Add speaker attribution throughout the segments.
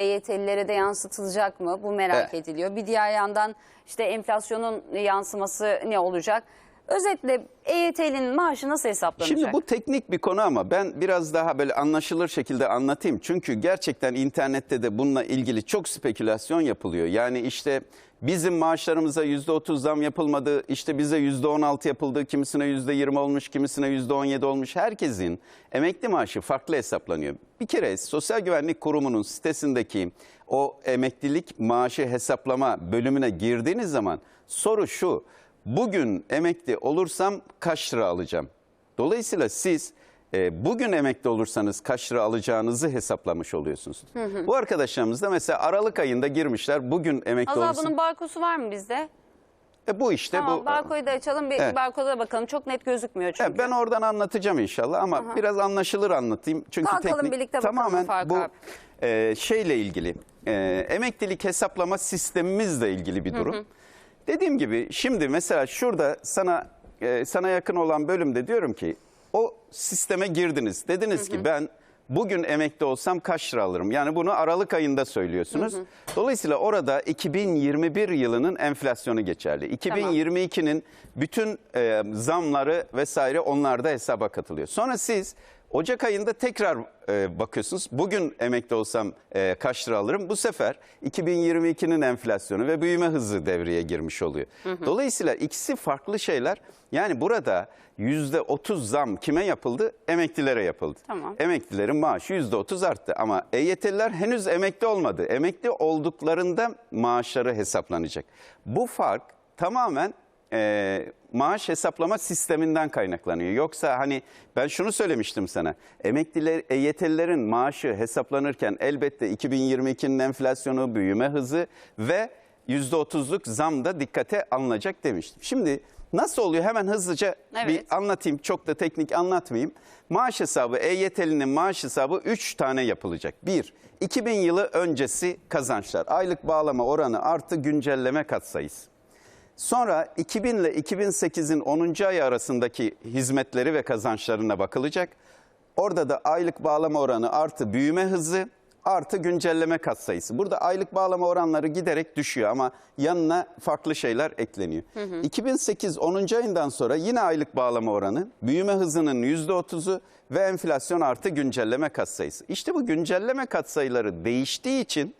Speaker 1: EYT'lilere de yansıtılacak mı? Bu merak
Speaker 2: Evet.
Speaker 1: ediliyor. Bir diğer yandan işte enflasyonun yansıması ne olacak? Özetle EYT'linin maaşı nasıl hesaplanacak?
Speaker 2: Şimdi bu teknik bir konu ama ben biraz daha böyle anlaşılır şekilde anlatayım. Çünkü gerçekten internette de bununla ilgili çok spekülasyon yapılıyor. Yani işte bizim maaşlarımıza %30 zam yapılmadı, işte bize %16 yapıldı, kimisine %20 olmuş, kimisine %17 olmuş. Herkesin emekli maaşı farklı hesaplanıyor. Bir kere Sosyal Güvenlik Kurumu'nun sitesindeki o emeklilik maaşı hesaplama bölümüne girdiğiniz zaman soru şu. Bugün emekli olursam kaç lira alacağım? Dolayısıyla siz e, bugün emekli olursanız kaç lira alacağınızı hesaplamış oluyorsunuz. Bu arkadaşlarımız da mesela Aralık ayında girmişler. Bugün emekli olursun.
Speaker 1: bunun barkosu var mı bizde?
Speaker 2: E, bu işte
Speaker 1: Tamam
Speaker 2: bu.
Speaker 1: barkoyu da açalım bir
Speaker 2: Evet.
Speaker 1: barkoda da bakalım. Çok net gözükmüyor çünkü.
Speaker 2: Evet, ben oradan anlatacağım inşallah ama biraz anlaşılır anlatayım. Çünkü
Speaker 1: Kalkalım
Speaker 2: teknik
Speaker 1: birlikte bakalım
Speaker 2: tamamen
Speaker 1: Faruk
Speaker 2: bu e, şeyle ilgili. e, emeklilik hesaplama sistemimizle ilgili bir durum. Dediğim gibi şimdi mesela şurada sana e, sana yakın olan bölümde diyorum ki o sisteme girdiniz. Dediniz ki ben bugün emekli olsam kaç lira alırım? Yani bunu Aralık ayında söylüyorsunuz. Dolayısıyla orada 2021 yılının enflasyonu geçerli. 2022'nin bütün e, zamları vesaire onlar da hesaba katılıyor. Sonra siz Ocak ayında tekrar e, bakıyorsunuz. Bugün emekli olsam e, kaç lira alırım? Bu sefer 2022'nin enflasyonu ve büyüme hızı devreye girmiş oluyor. Dolayısıyla ikisi farklı şeyler. Yani burada %30 zam kime yapıldı? Emeklilere yapıldı.
Speaker 1: Tamam.
Speaker 2: Emeklilerin maaşı %30 arttı ama EYT'liler henüz emekli olmadı. Emekli olduklarında maaşları hesaplanacak. Bu fark tamamen e, maaş hesaplama sisteminden kaynaklanıyor. Yoksa hani ben şunu söylemiştim sana. Emekliler, EYT'lilerin maaşı hesaplanırken elbette 2022'nin enflasyonu, büyüme hızı ve %30'luk zam da dikkate alınacak demiştim. Şimdi nasıl oluyor hemen hızlıca
Speaker 1: Evet.
Speaker 2: bir anlatayım. Çok da teknik anlatmayayım. Maaş hesabı, EYT'linin maaş hesabı 3 tane yapılacak. 1. 2000 yılı öncesi kazançlar. Aylık bağlama oranı artı güncelleme katsayısı. Sonra 2000 ile 2008'in 10. ay arasındaki hizmetleri ve kazançlarına bakılacak. Orada da aylık bağlama oranı artı büyüme hızı artı güncelleme katsayısı. Burada aylık bağlama oranları giderek düşüyor ama yanına farklı şeyler ekleniyor. 2008 10. ayından sonra yine aylık bağlama oranı, büyüme hızının %30'u ve enflasyon artı güncelleme katsayısı. İşte bu güncelleme katsayıları değiştiği için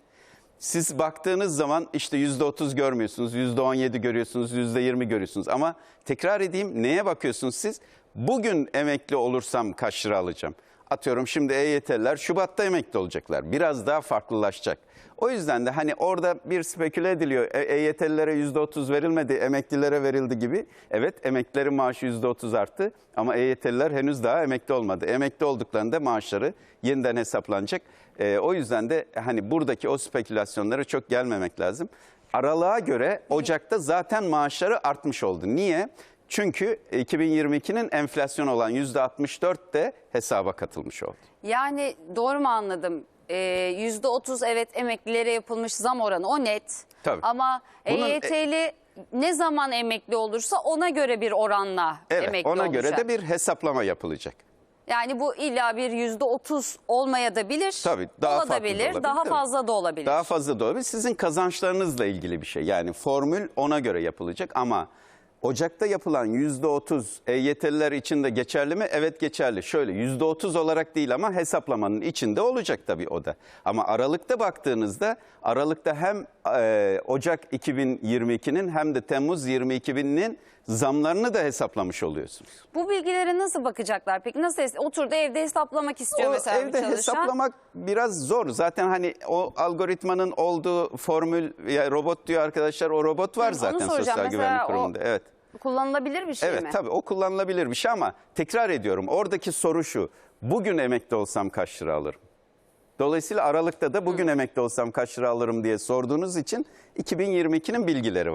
Speaker 2: siz baktığınız zaman işte %30 görmüyorsunuz, %17 görüyorsunuz, %20 görüyorsunuz. Ama tekrar edeyim neye bakıyorsunuz siz? Bugün emekli olursam kaç lira alacağım? Atıyorum şimdi EYT'liler Şubat'ta emekli olacaklar. Biraz daha farklılaşacak. O yüzden de hani orada bir speküle ediliyor. E, EYT'lilere %30 verilmedi, emeklilere verildi gibi. Evet emeklilerin maaşı %30 arttı ama EYT'liler henüz daha emekli olmadı. Emekli olduklarında maaşları yeniden hesaplanacak. E, o yüzden de hani buradaki o spekülasyonlara çok gelmemek lazım. Aralığa göre Ocak'ta zaten maaşları artmış oldu. Niye? Çünkü 2022'nin enflasyon olan %64 de hesaba katılmış oldu.
Speaker 1: Yani doğru mu anladım? Ee, %30 evet emeklilere yapılmış zam oranı o net.
Speaker 2: Tabii.
Speaker 1: Ama
Speaker 2: Bunun-
Speaker 1: EYT'li ne zaman emekli olursa ona göre bir oranla
Speaker 2: Evet
Speaker 1: emekli
Speaker 2: ona
Speaker 1: olacak.
Speaker 2: göre de bir hesaplama yapılacak.
Speaker 1: Yani bu illa bir %30 olmaya da bilir.
Speaker 2: Tabii, daha farklı da
Speaker 1: olabilir,
Speaker 2: olabilir,
Speaker 1: daha fazla da olabilir.
Speaker 2: Daha fazla da olabilir. Sizin kazançlarınızla ilgili bir şey. Yani formül ona göre yapılacak ama Ocak'ta yapılan %30 EYT'liler için de geçerli mi? Evet geçerli. Şöyle %30 olarak değil ama hesaplamanın içinde olacak tabii o da. Ama Aralık'ta baktığınızda Aralık'ta hem e, Ocak 2022'nin hem de Temmuz 2022'nin zamlarını da hesaplamış oluyorsunuz.
Speaker 1: Bu bilgilere nasıl bakacaklar peki? Nasıl oturdu evde hesaplamak istiyor
Speaker 2: O
Speaker 1: mesela
Speaker 2: evde
Speaker 1: çalışan?
Speaker 2: hesaplamak biraz zor. Zaten hani o algoritmanın olduğu formül ya robot diyor arkadaşlar o robot var
Speaker 1: Hı,
Speaker 2: zaten. Sosyal Güvenlik
Speaker 1: o-
Speaker 2: Kurumu'nda. Evet.
Speaker 1: Kullanılabilir bir şey
Speaker 2: Evet
Speaker 1: mi?
Speaker 2: tabii o kullanılabilir bir şey ama tekrar ediyorum oradaki soru şu. Bugün emekli olsam kaç lira alırım? Dolayısıyla Aralık'ta da bugün emekli olsam kaç lira alırım diye sorduğunuz için 2022'nin bilgileri var.